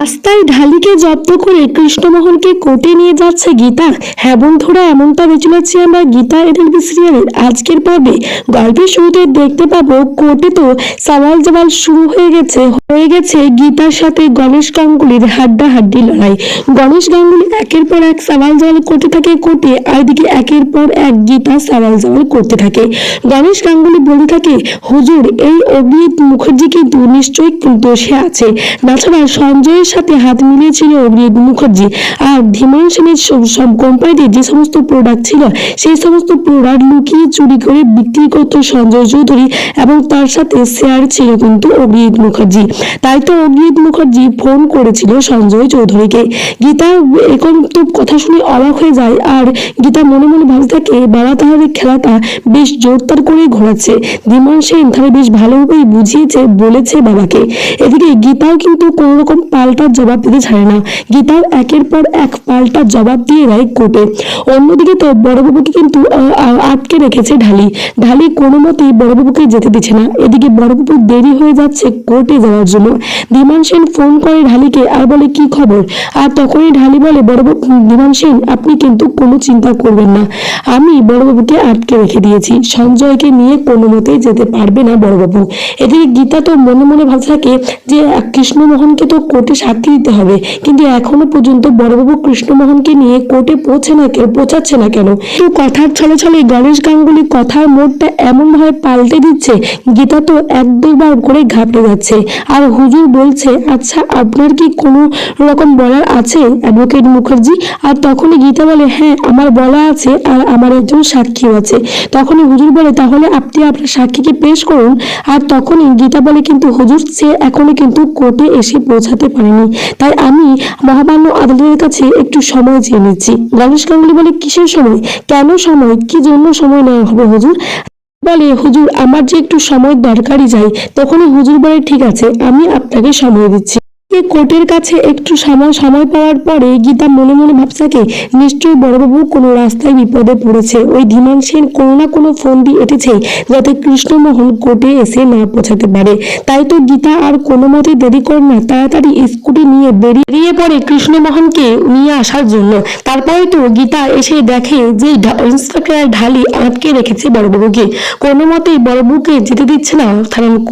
রাস্তায় ঢালিকে জব্দ করে কৃষ্ণমোহনকে কোর্টে নিয়ে যাচ্ছে গীতা। হ্যাঁ বন্ধুরা এমনটা পাচ্ছি আমরা গীতা এলবি সিরিয়ালের আজকের পর্বে গল্পের শুরুতে দেখতে পাবো কোর্টে তো সওয়াল জওয়াল শুরু হয়ে গেছে। হয়ে গেছে গীতার সাথে গণেশ গাঙ্গুলির হাড্ডা হাড্ডি লড়াই। গণেশ গাঙ্গুলি একের পর এক সওয়াল জওয়াল করতে থাকে কোর্টে আর এদিকে একের পর এক গীতা সওয়াল জওয়াল করতে থাকে। গণেশ গাঙ্গুলি বলে থাকে, হুজুর, এই অগ্নিত মুখার্জি কিন্তু নিশ্চয়ই দোষে আছে। তাছাড়া সঞ্জয়ের সাথে হাত মিলিয়েছিল অগ্নিত মুখার্জি আর ধীমান সেনের সব কোম্পানিতে যে সমস্ত প্রোডাক্ট ছিল, সেই সমস্ত প্রোডাক্ট লুকিয়ে চুরি করে বিক্রি করতো সঞ্জয় চৌধুরী এবং তার সাথে শেয়ার ছিল কিন্তু অগ্নিত মুখার্জি। তাই তো অগ্নিত মুখার্জি ফোন করেছিল সঞ্জয় চৌধুরীকে। গীতা, এখন তো কথা শুনে অবাক হয়ে যায় আর গীতা মনে মনে ভাবতে থাকে, বাবা তাহলে খেলাটা বেশ জোরদার করে ঘোরাচ্ছে। ধীমান সেন তাহলে বেশ ভালোভাবেই বুঝিয়েছে, বলেছে বাবাকে। এদিকে গীতাও কিন্তু কোনো রকম পাল্টা জবাব দিতে ছাড়ে না। গীতাও একের পর এক পাল্টা জবাব দিয়ে দেয় কোর্টে অন্যদিকে তো বড়বাবুকে কিন্তু আটকে রেখেছে ঢালি। ঢালি কোনো মতেই বড়বাবুকে যেতে দিচ্ছে না। এদিকে বড়বাবু দেরি হয়ে যাচ্ছে কোর্টে যাওয়ার জন্য। ধীমান সেন ফোন করে ঢালিকে, আর বলে কি খবর? আর তখনই ঢালি বলে, বড়বাবু, ধীমান সেন, আপনি কিন্তু কোনো চিন্তা করবেন না। আমি বড়বাবুকে আটকে রেখে দিয়েছি। সঞ্জয়কে নিয়ে কোনো মতেই যেতে পারবে না বড়বাবু। এদিকে গীতা তো মনে মনে ভাবতে থাকে যে, কৃষ্ণমোহনকে তো কোর্টে সাক্ষী দিতে হবে। কিন্তু এখনও পর্যন্ত বড়বাবু কৃষ্ণমোহনকে নিয়ে কোর্টে পৌঁছে না কেন, পৌঁছাচ্ছে না কেন? তো কথার ছলে ছলে গণেশ গাঙ্গুলি কথার মোড়টা এমন ভাবে পাল্টে দিচ্ছে, গীতা তো এক দুবার করে ঘাবড়ে যাচ্ছে। আর হুজুর বলছে আচ্ছা আপনার কি কোনো রকম বলার আছে? অ্যাডভোকেট মুখার্জি। আর তখনই গীতা বলে হ্যাঁ আমার বলা আছে আর আমার একজন সাক্ষীও আছে। তখনই হুজুর বলে, তাহলে আপনি আপনার সাক্ষীকে পেশ করুন। আর তখনই গীতা বলে, কিন্তু হুজুর, সে এখনও কিন্তু কোর্টে এসে পৌঁছাতে পারেনি। তাই আমি মহামান্য আদালতের কাছে একটু সময় চেয়ে নিচ্ছি। গণেশ গাঙ্গুলি বলে, কিসের সময়? কেন সময়? কি জন্য সময় নেওয়া হবে হুজুর? বলে, হুজুর, আমার যে একটু সময় দরকারই যাই, তখনই হুজুর বলে, ঠিক আছে, আমি আপনাকে সময় দিচ্ছি। কোর্টের কাছে একটু সময় সময় পাওয়ার পরে গীতা মনে মনে ভাবছে নিশ্চয়ই বড়বাবু কোনো রাস্তায় বিপদে পড়েছে। ওই ধীমান সেন কোনো না কোনো ফোন দিয়ে এটেছে যাতে কৃষ্ণমোহন কোর্টে এসে না পৌঁছাতে পারে। তাই তো গীতা আর কোনো মতে দেরি করে না, তাড়াতাড়ি স্কুটি নিয়ে বেরিয়ে পড়ে কৃষ্ণমোহনকে নিয়ে আসার জন্য। তারপরে তো গীতা এসে দেখে যে ইন্সপেক্টর ঢালি আটকে রেখেছে বড়বাবুকে। কোনো মতেই বড়বাবুকে যেতে দিচ্ছে না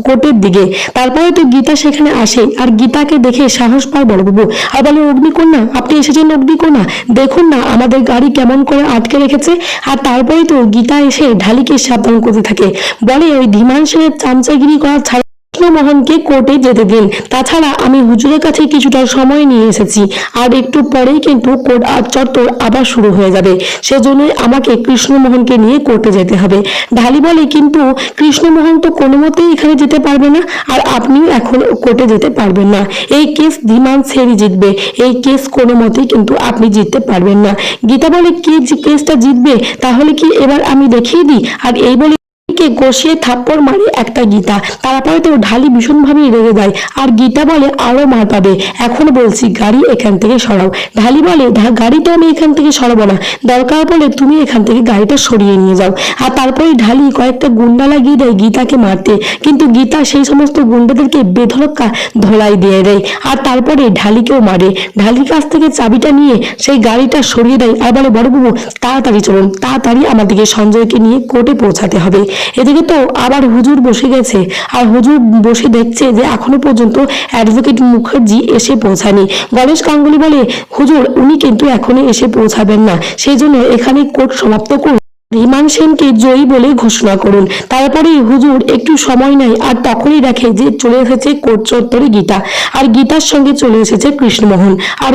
কোর্টের দিকে। তারপরে তো গীতা সেখানে আসে আর গীতাকে দেখে সাহস পায় বড়বাবু। আর বলে অগ্নিকন্যা, আপনি এসেছেন অগ্নিকন্যা। দেখুন না, আমাদের গাড়ি কেমন করে আটকে রেখেছে। আর তারপরেই তো গীতা এসে ঢালিকে সাবধান করতে থাকে। বলে ওই ধীমান সেনের চামচাগিরি করা ছাড়া কৃষ্ণমোহনকে কোর্টে যেতে দিন। তাছাড়া আমি হুজুরের কাছে কিছুটা সময় নিয়ে এসেছি। আর একটু পরেই কিন্তু কোর্ট আর চত্বর আবার শুরু হয়ে যাবে। সেজন্যই আমাকে কৃষ্ণমোহনকে নিয়ে কোর্টে যেতে হবে। ঢালি বলে, কিন্তু কৃষ্ণমোহন তো কোনো মতেই এখানে যেতে পারবে না, আর আপনিও এখন কোর্টে যেতে পারবেন না। এই কেস ধীমান সেরি জিতবে। এই কেস কোনো মতেই কিন্তু আপনি জিততে পারবেন না। গীতা বলে, কে কেসটা জিতবে, তাহলে কি এবার আমি দেখিয়ে দিই? আর এই বলে কে কষিয়ে থাপ্পড় মারে একটা গীতা। তারপরে তো ঢালি ভীষণভাবে রেগে যায়। আর গীতা বলে আরও মার পাবে। এখন বলছি, গাড়ি এখান থেকে সরাও। ঢালি বলে গাড়ি তো আমি এখান থেকে সরাবো না। দরকার পড়লে তুমি এখান থেকে গাড়িটা সরিয়ে নিয়ে যাও। আর তারপরে ঢালি কয়েকটা গুন্ডা লাগিয়ে দেয় গীতাকে মারতে। কিন্তু গীতা সেই সমস্ত গুন্ডাদেরকে বেধড়ক কা- ধলাই দিয়ে দেয়। আর তারপরে ঢালিকেও মারে। ঢালির কাছ থেকে চাবিটা নিয়ে সেই গাড়িটা সরিয়ে দেয়। আর বলে, বড়বাবু, তাড়াতাড়ি চলুন। তাড়াতাড়ি আমাদেরকে সঞ্জয়কে নিয়ে কোর্টে পৌঁছাতে হবে। এদিকে তো আবার হুজুর বসে গেছে। আর হুজুর বসে দেখছে যে এখনও পর্যন্ত অ্যাডভোকেট মুখার্জি এসে পৌঁছানি গণেশ গাঙ্গুলি বলে, হুজুর, উনি কিন্তু এখনই এসে পৌঁছাবেন না। সেই জন্য এখানে কোর্ট সমাপ্ত করুন। রিমান সেনকে জয়ী বলে ঘোষণা করুন। তারপরে হুজুর একটু সময় নেয় আর তখনই দেখে যে চলে এসেছে কোর্ট চত্বরে গীতা। আর গীতার সঙ্গে চলে এসেছে কৃষ্ণমোহন। আর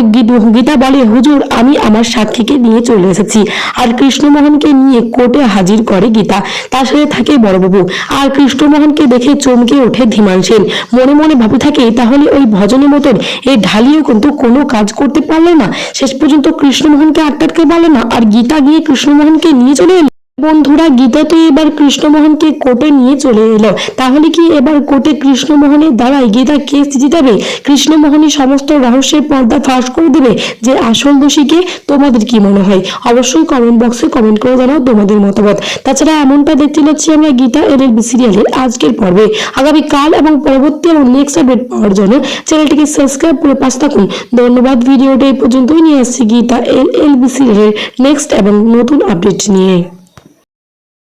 গীতা বলে, হুজুর, আমি আমার সাক্ষীকে নিয়ে চলে এসেছি। আর কৃষ্ণমোহনকে নিয়ে কোর্টে হাজির করে গীতা। তার সাথে থাকে বড়বাবু। আর কৃষ্ণমোহনকে দেখে চমকে ওঠে ধীমান সেন। মনে মনে ভাবে থাকে, তাহলে ওই ভজনের মতন এই ঢালিও কিন্তু কোনো কাজ করতে পারল না। শেষ পর্যন্ত কৃষ্ণমোহনকে আটকাতে পারল না। আর গীতা গিয়ে কৃষ্ণমোহনকে নিয়ে চলে এলো। বন্ধুরা, গীতা তো এবার কৃষ্ণমোহনকে কোর্টে নিয়ে চলে এলো। তাহলে কি এবার কোর্টে কৃষ্ণমোহনের দ্বারাই গীতা কেস জিতাবে? কৃষ্ণমোহনই সমস্ত রহস্যের পর্দা ফাঁস করে দেবে যে আসল দোষীকে তোমাদের কি মনে হয়? অবশ্যই কমেন্ট বক্সে কমেন্ট করে জানাও তোমাদের মতামত। তাছাড়া এমনটা দেখতে পাচ্ছি আমরা গীতা এলএলবি সিরিয়ালের আজকের পর্বে। আগামী কাল এবং পরবর্তী এবং নেক্সট আপডেট পাওয়ার জন্য চ্যানেলটিকে সাবস্ক্রাইব করে পাশ থাকুন। ধন্যবাদ ভিডিওটা এই পর্যন্তই। নিয়ে আসছি গীতা এল এল বি সিরিয়ালের নেক্সট এবং নতুন আপডেট নিয়ে।